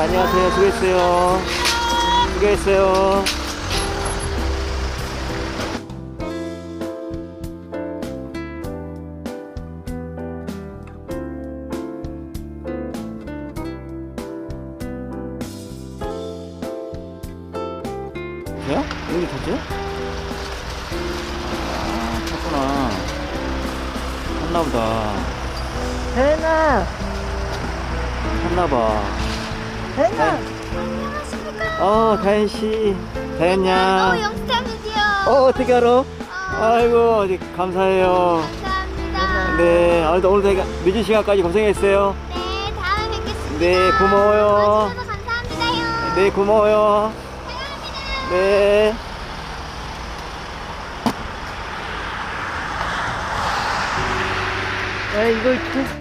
안녕하세요. 수고했어요. 수고했어요. 여기 탔죠? 아, 탔구나. 탔나보다. 혜나, 탔나봐. 혜나. 안녕하십니까? 어, 다현 씨. 다현냐? 어, 영스타 미디어. 어, 어떻게 알아? 어, 아이고, 감사해요. 감사합니다. 네, 아, 오늘 되게 늦은 시간까지 고생했어요. 네, 다음에 뵙겠습니다. 네, 고마워요. 와주셔서 감사합니다요. 네, 고마워요. 사랑합니다. 네. 야, 이거 좀